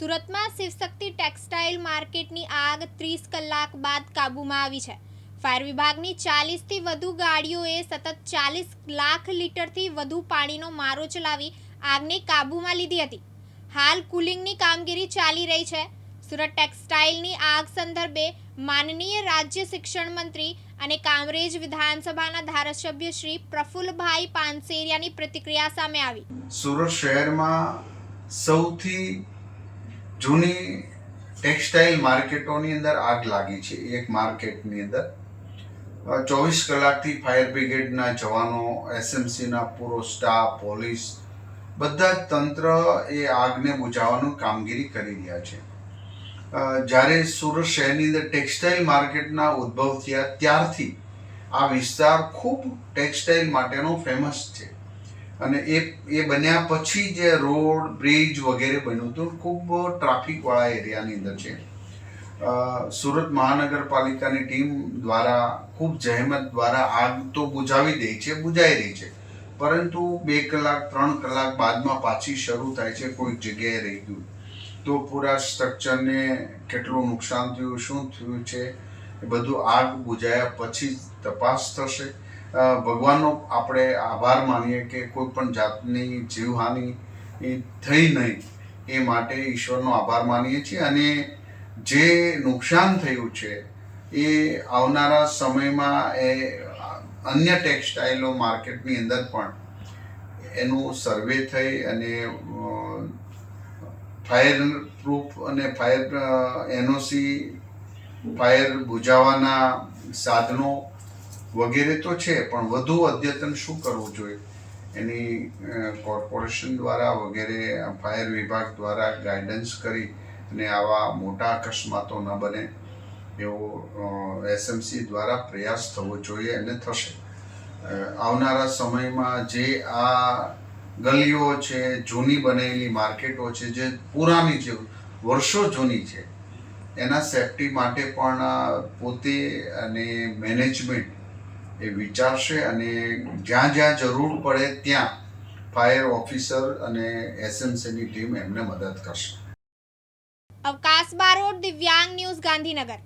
સુરતમાં શિવશક્તિ ટેક્સટાઇલ માર્કેટની આગ ત્રીસ કલાક બાદ કાબૂમાં આવી છે. ફાયર વિભાગની ચાલીસથી વધુ ગાડીઓએ સતત ચાલીસ લાખ લીટરથી વધુ પાણીનો મારો ચલાવી આગને કાબૂમાં લીધી હતી. હાલ કુલિંગની કામગીરી ચાલી રહી છે. સુરત ટેક્સટાઇલની આગ સંદર્ભે માનનીય રાજ્ય શિક્ષણ મંત્રી અને કામરેજ વિધાનસભાના ધારાસભ્ય શ્રી પ્રફુલ્લભાઈ પાનસેરિયાની પ્રતિક્રિયા સામે આવી. સુરત શહેરમાં સૌથી જૂની ટેક્સટાઇલ માર્કેટોની અંદર આગ લાગી છે, એક માર્કેટની અંદર. ચોવીસ કલાકથી ફાયર બ્રિગેડના જવાનો, એસએમસીના પૂરો સ્ટાફ, પોલીસ, બધા જ તંત્ર એ આગને બુઝાવવાનું કામગીરી કરી રહ્યા છે. જ્યારે સુરત શહેરની અંદર ટેક્સટાઇલ માર્કેટના ઉદ્ભવ થયા ત્યારથી આ વિસ્તાર ખૂબ ટેક્સટાઇલ માટેનો ફેમસ છે. અને એ એ બન્યા પછી જે રોડ, બ્રિજ વગેરે બન્યું હતું, ખૂબ ટ્રાફિકવાળા એરિયાની અંદર છે. સુરત મહાનગરપાલિકાની ટીમ દ્વારા, ખૂબ જહેમત દ્વારા આગ તો બુઝાવી દે છે બુઝાઈ રહી છે. પરંતુ બે કલાક, ત્રણ કલાક બાદમાં પાછી શરૂ થાય છે કોઈક જગ્યાએ રહી ગયું. તો પૂરા સ્ટ્રક્ચરને કેટલું નુકસાન થયું, શું થયું છે, એ બધું આગ બુજાયા પછી તપાસ થશે. ભગવાનનો આપણે આભાર માનીએ કે કોઈ પણ જાતની જીવહાનિ થઈ નહીં. એ માટે ઈશ્વરનો આભાર માનીએ છીએ અને જે નુકસાન થયું છે એ આવનારા સમયમાં એ અન્ય ટેક્સટાઇલો માર્કેટની અંદર પણ એનું સર્વે થઈ અને ફાયર પ્રૂફ અને ફાયર એનઓસી ફાયર બુઝાવવાના સાધનો વગેરે તો છે, પણ વધુ અદ્યતન શું કરવું જોઈએ? એની કોર્પોરેશન દ્વારા વગેરે ફાયર વિભાગ દ્વારા ગાઈડન્સ કરી અને આવા મોટા અકસ્માતો ન બને, એવો એસએમસી દ્વારા પ્રયાસ થવો જોઈએ અને થશે. આવનારા સમયમાં જે આ ગલીઓ છે, જૂની બનેલી માર્કેટો છે, જે પુરાની છે વર્ષો જૂની છે, એના સેફટી માટે પણ પોતે અને મેનેજમેન્ટ એ વિચારશે અને જ્યાં જ્યાં જરૂર પડે ત્યાં ફાયર ઓફિસર અને એસએમસીની ટીમ એમને મદદ કરશે. અવકાશ બારોટ, દિવ્યાંગ ન્યૂઝ ગાંધીનગર.